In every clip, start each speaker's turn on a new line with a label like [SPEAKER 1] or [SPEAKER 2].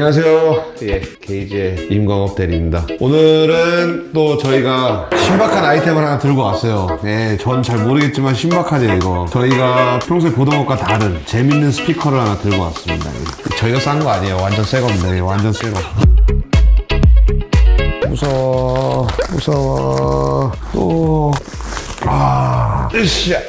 [SPEAKER 1] 안녕하세요. 예, 게이지의 임광업 대리입니다. 오늘은 또 저희가 신박한 아이템을 하나 들고 왔어요. 예, 전 잘 모르겠지만 신박하죠, 이거. 저희가 평소에 보던 것과 다른 재밌는 스피커를 하나 들고 왔습니다. 예. 저희가 싼 거 아니에요. 완전 새 겁니다. 예, 완전 새 거. 무서워, 무서워. 또, 아, 으쌰.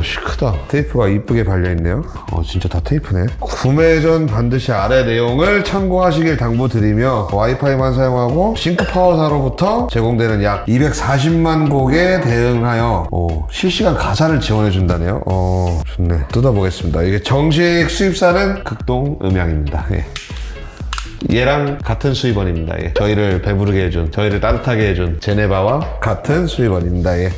[SPEAKER 1] 어씨 크다 테이프가 이쁘게 발려있네요 어 진짜 다 테이프네 구매 전 반드시 아래 내용을 참고하시길 당부드리며 와이파이만 사용하고 싱크 파워사로부터 제공되는 약 240만 곡에 대응하여 어, 실시간 가사를 지원해준다네요 어 좋네 뜯어보겠습니다 이게 정식 수입사는 극동 음향입니다 예. 얘랑 같은 수입원입니다. 예. 저희를 배부르게 해준, 저희를 따뜻하게 해준 제네바와 같은 수입원입니다. 예.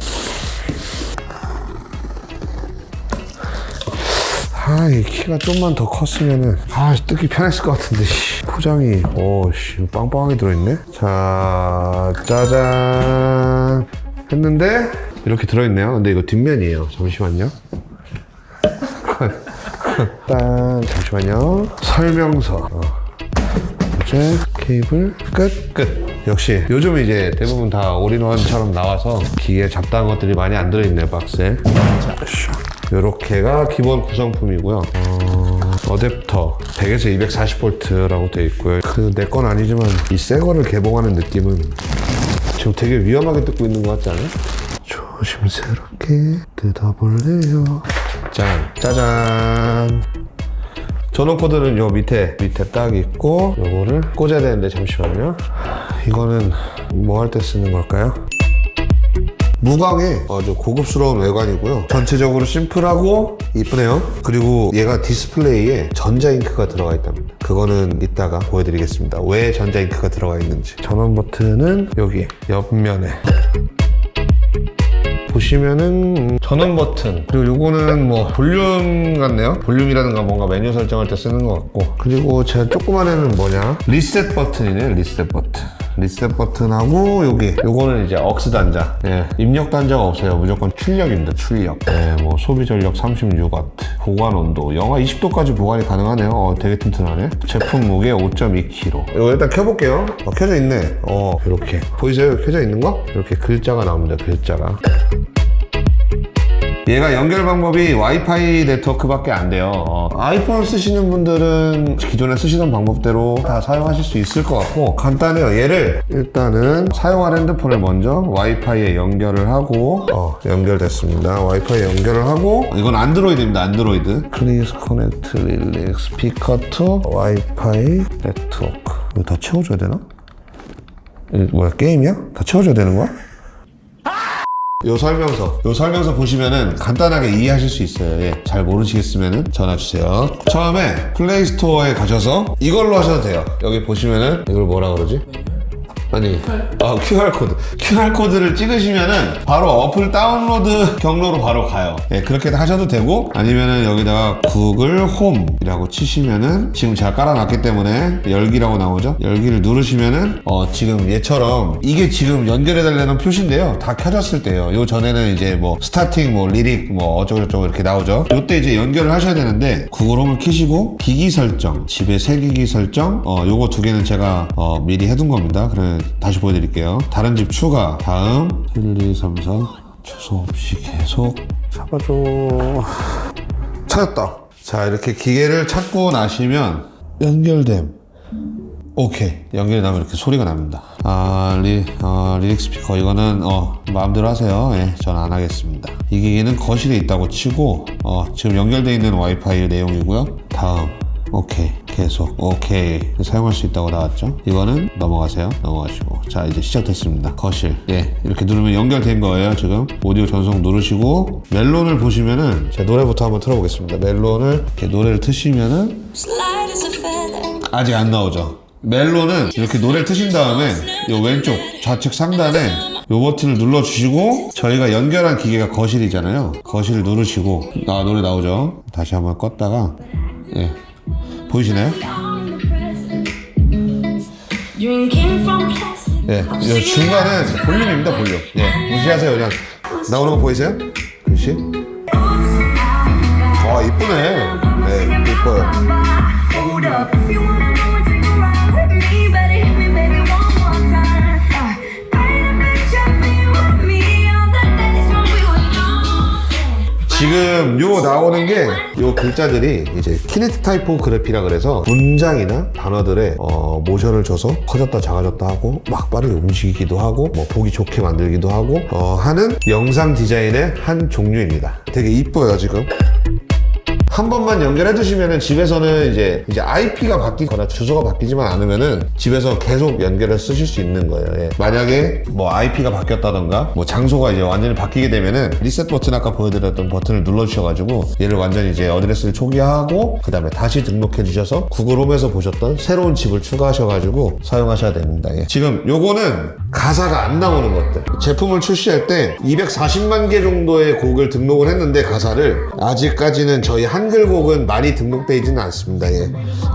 [SPEAKER 1] 아, 이 키가 좀만 더 컸으면은, 아, 뜯기 편했을 것 같은데, 씨. 포장이, 오, 씨, 빵빵하게 들어있네? 자, 짜잔. 했는데, 이렇게 들어있네요. 근데 이거 뒷면이에요. 잠시만요. 딴, 잠시만요. 설명서. 어. 이제 케이블 끝, 끝. 역시 요즘 이제 대부분 다 올인원처럼 나와서 기계 잡다한 것들이 많이 안 들어있네요, 박스에. 자, 요렇게가 기본 구성품이고요. 어, 어댑터 100에서 240V라고 되어 있고요. 그 내 건 아니지만 이 새 거를 개봉하는 느낌은 지금 되게 위험하게 뜯고 있는 것 같지 않아요? 조심스럽게 뜯어볼래요. 짠, 짜잔. 전원 코드는 요 밑에 밑에 딱 있고 요거를 꽂아야 되는데 잠시만요 이거는 뭐 할 때 쓰는 걸까요? 무광의 아주 고급스러운 외관이고요. 전체적으로 심플하고 이쁘네요. 그리고 얘가 디스플레이에 전자잉크가 들어가 있답니다. 그거는 이따가 보여드리겠습니다. 왜 전자잉크가 들어가 있는지. 전원 버튼은 여기 옆면에. 보시면은 음, 전원 버튼. 그리고 요거는 뭐 볼륨 같네요. 볼륨이라든가 뭔가 메뉴 설정할 때 쓰는 것 같고. 그리고 제 조그만 애는 뭐냐? 리셋 버튼이네 리셋 버튼 리셋 버튼하고 여기. 요거는 이제 억스 단자. 예, 입력 단자가 없어요. 무조건 출력입니다. 출력. 예, 뭐 소비 전력 36W 보관 온도. 영하 20도까지 보관이 가능하네요. 어, 되게 튼튼하네. 제품 무게 5.2kg 이거 일단 켜볼게요. 어, 켜져 있네. 어 이렇게. 보이세요? 켜져 있는 거? 이렇게 글자가 나옵니다. 글자가 얘가 연결 방법이 와이파이 네트워크밖에 안 돼요. 어, 아이폰 쓰시는 분들은 기존에 쓰시던 방법대로 다 사용하실 수 있을 것 같고 간단해요. 얘를 일단은 사용할 핸드폰을 먼저 와이파이에 연결을 하고 어, 연결됐습니다. 와이파이에 연결을 하고 이건 안드로이드입니다. 안드로이드. Please connect Lily speaker to 와이파이 네트워크. 이거 다 채워줘야 되나? 이거 뭐야 게임이야? 다 채워줘야 되는 거야? 요 설명서, 요 설명서 보시면은 간단하게 이해하실 수 있어요. 예, 잘 모르시겠으면은 전화 주세요. 처음에 플레이스토어에 가셔서 이걸로 하셔도 돼요. 여기 보시면은 이걸 뭐라 그러지? 아니, 아, QR코드. QR코드를 찍으시면은 바로 어플 다운로드 경로로 바로 가요. 예, 그렇게 하셔도 되고, 아니면은 여기다가 구글 홈이라고 치시면은 지금 제가 깔아놨기 때문에 열기라고 나오죠? 열기를 누르시면은, 어, 지금 얘처럼 이게 지금 연결해달라는 표시인데요. 다 켜졌을 때요. 요 전에는 이제 뭐 스타팅, 뭐 리릭, 뭐 어쩌고 저쩌고 이렇게 나오죠. 요때 이제 연결을 하셔야 되는데, 구글 홈을 키시고, 기기 설정, 집에 새 기기 설정, 어, 요거 두 개는 제가 어, 미리 해둔 겁니다. 그래 다시 보여드릴게요. 다른 집 추가. 다음 1, 2, 3, 4 주소 없이 계속 잡아줘. 찾았다. 자 이렇게 기계를 찾고 나시면 연결됨. 오케이 연결이 나면 이렇게 소리가 납니다. 아, 리, 어, 리릭 스피커 이거는 어, 마음대로 하세요. 예, 전 안 하겠습니다. 이 기계는 거실에 있다고 치고 어, 지금 연결되어 있는 와이파이 내용이고요. 다음 오케이 계속 오케이 사용할 수 있다고 나왔죠? 이거는 넘어가세요. 넘어가시고. 자 이제 시작됐습니다. 거실. 예 이렇게 누르면 연결된 거예요 지금. 오디오 전송 누르시고 멜론을 보시면은 제 노래부터 한번 틀어보겠습니다. 멜론을 이렇게 노래를 트시면은. 아직 안 나오죠? 멜론은 이렇게 노래를 트신 다음에 요 왼쪽 좌측 상단에 요 버튼을 눌러주시고 저희가 연결한 기계가 거실이잖아요. 거실을 누르시고. 아 노래 나오죠? 다시 한번 껐다가 예 보이시나요? 예, 요 중간은 볼륨입니다, 볼륨. 예, 무시하세요, 그냥. 나오는 거 보이세요? 글씨. 와, 아, 이쁘네. 네, 이뻐요. 요 나오는 게요 글자들이 이제 키네틱 타이포그래피라 그래서 문장이나 단어들의 어, 모션을 줘서 커졌다 작아졌다 하고 막 빠르게 움직이기도 하고 뭐 보기 좋게 만들기도 하고 어, 하는 영상 디자인의 한 종류입니다. 되게 이뻐요 지금. 한 번만 연결해 두시면은 집에서는 이제 이제 IP가 바뀌거나 주소가 바뀌지만 않으면은 집에서 계속 연결을 쓰실 수 있는 거예요. 예. 만약에 뭐 IP가 바뀌었다던가 뭐 장소가 이제 완전히 바뀌게 되면은 리셋 버튼 아까 보여드렸던 버튼을 눌러 주셔가지고 얘를 완전히 이제 어드레스를 초기화하고 그 다음에 다시 등록해 주셔서 구글 홈에서 보셨던 새로운 집을 추가하셔가지고 사용하셔야 됩니다. 예. 지금 요거는 가사가 안 나오는 것들 제품을 출시할 때 240만 개 정도의 곡을 등록을 했는데 가사를 아직까지는 저희 한 글곡은 많이 등록되어 있지는 않습니다. 예.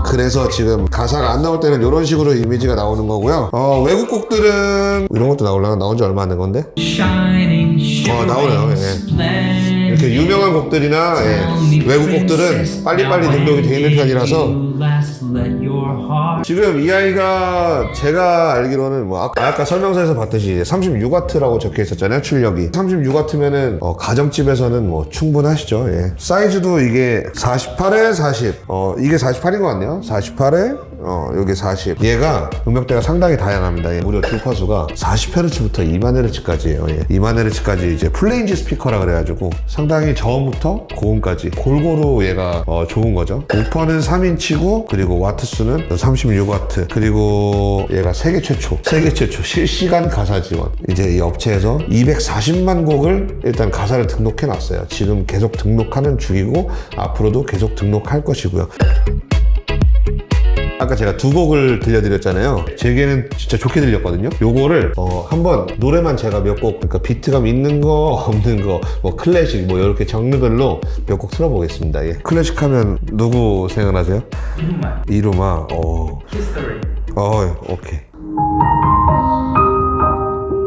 [SPEAKER 1] 그래서 지금 가사가 안 나올 때는 이런 식으로 이미지가 나오는 거고요. 어, 외국 곡들은 이런 것도 나올라나 나온 지 얼마 안 된 건데 어, 나오네요. 예. 이렇게 유명한 곡들이나 예, 외국 곡들은 빨리빨리 등록이 되어 있는 편이라서 지금 이 아이가 제가 알기로는 뭐 아까, 아까 설명서에서 봤듯이 36W라고 적혀 있었잖아요 출력이 36W면은 가정집에서는 뭐 충분하시죠 예. 사이즈도 이게 48에 40 어, 이게 48인 것 같네요 48에 어, 여기 40 얘가 음역대가 상당히 다양합니다. 예. 무려 주파수가 40Hz부터 2만Hz까지예요 예. 2만Hz까지 이제 플레인지 스피커라 그래가지고 상당히 저음부터 고음까지 골고루 얘가 어, 좋은 거죠. 우퍼는 3인치고 그리고 와트 수는 36W 그리고 얘가 세계 최초 세계 최초 실시간 가사 지원. 이제 이 업체에서 240만 곡을 일단 가사를 등록해 놨어요. 지금 계속 등록하는 중이고 앞으로도 계속 등록할 것이고요 아까 제가 두 곡을 들려드렸잖아요. 제게는 진짜 좋게 들렸거든요. 요거를 어, 한번 노래만 제가 몇 곡, 그러니까 비트감 있는 거, 없는 거, 뭐 클래식, 뭐 이렇게 장르별로 몇 곡 틀어보겠습니다. 예. 클래식 하면 누구 생각나세요?
[SPEAKER 2] 이름만
[SPEAKER 1] 이루마. 어,
[SPEAKER 2] history.
[SPEAKER 1] 어, 오케이.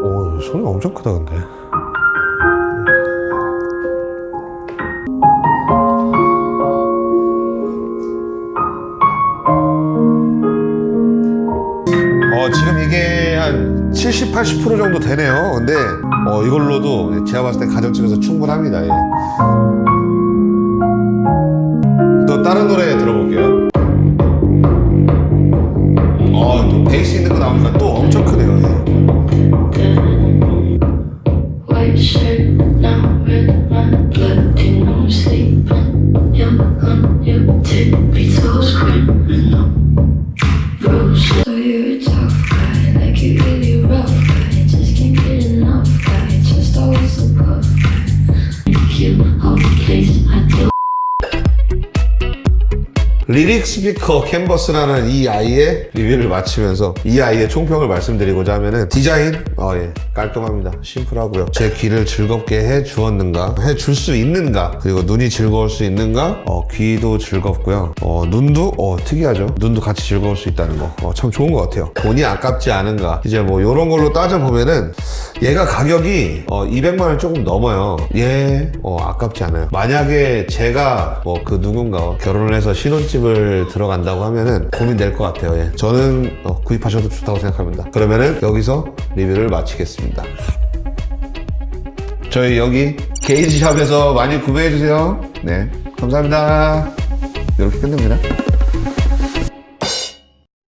[SPEAKER 1] 오, 소리 엄청 크다 근데. 70, 80% 정도 되네요. 근데 어, 이걸로도 제가 봤을 때 가정집에서 충분합니다. 예. 또 다른 노래 들어볼게요. 어, 또 베이스 있는 거 나오니까 또 엄청 크네요. 예.
[SPEAKER 3] All the place I do.
[SPEAKER 1] 리릭 스피커 캔버스라는 이 아이의 리뷰를 마치면서 이 아이의 총평을 말씀드리고자 하면은 디자인 어, 예, 깔끔합니다. 심플하고요. 제 귀를 즐겁게 해 주었는가? 해 줄 수 있는가? 그리고 눈이 즐거울 수 있는가? 어, 귀도 즐겁고요. 어, 눈도 어, 특이하죠? 눈도 같이 즐거울 수 있다는 거참 좋은 것 같아요. 돈이 아깝지 않은가? 이제 뭐 이런 걸로 따져 보면은 얘가 가격이 어, 200만 원 조금 넘어요. 얘 어, 아깝지 않아요. 만약에 제가 뭐 그 누군가 결혼을 해서 신혼집 을 들어간다고 하면은 고민될 것 같아요. 예. 저는 어, 구입하셔도 좋다고 생각합니다. 그러면은 여기서 리뷰를 마치겠습니다. 저희 여기 게이지샵에서 많이 구매해주세요. 네 감사합니다. 이렇게 끝냅니다